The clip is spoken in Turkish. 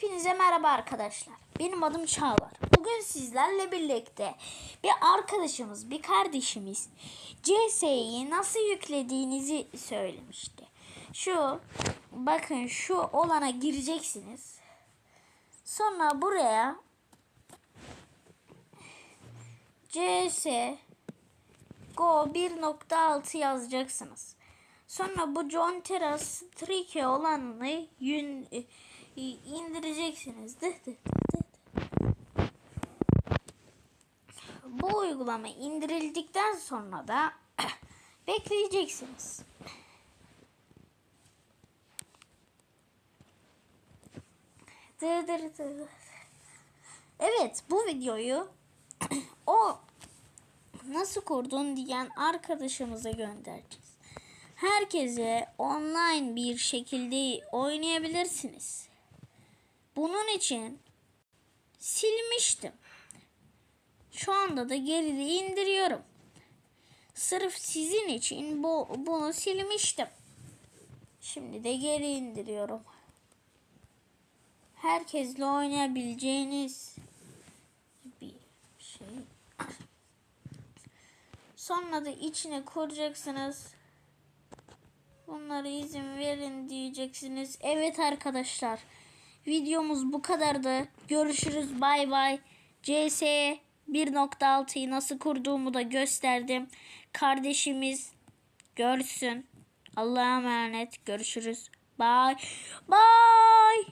Hepinize merhaba arkadaşlar. Benim adım Çağlar. Bugün sizlerle birlikte bir arkadaşımız, bir kardeşimiz CS'yi nasıl yüklediğinizi söylemişti. Şu, bakın şu olana gireceksiniz. Sonra buraya CS Go 1.6 yazacaksınız. Sonra bu John Terras Trike olanını yün, indireceksiniz. Bu uygulama indirildikten sonra da bekleyeceksiniz. Evet bu videoyu o nasıl kurdun diyen arkadaşımıza göndereceğiz. Herkese online bir şekilde oynayabilirsiniz. Bunun için silmiştim. Şu anda da geride indiriyorum. Sırf sizin için bu bunu silmiştim. Şimdi de geri indiriyorum. Herkesle oynayabileceğiniz bir şey. Sonra da içine kuracaksınız. Bunlara izin verin diyeceksiniz. Evet arkadaşlar. Videomuz bu kadardı. Görüşürüz. Bay bay. CS 1.6'yı nasıl kurduğumu da gösterdim. Kardeşimiz görsün. Allah'a emanet. Görüşürüz. Bye. Bye.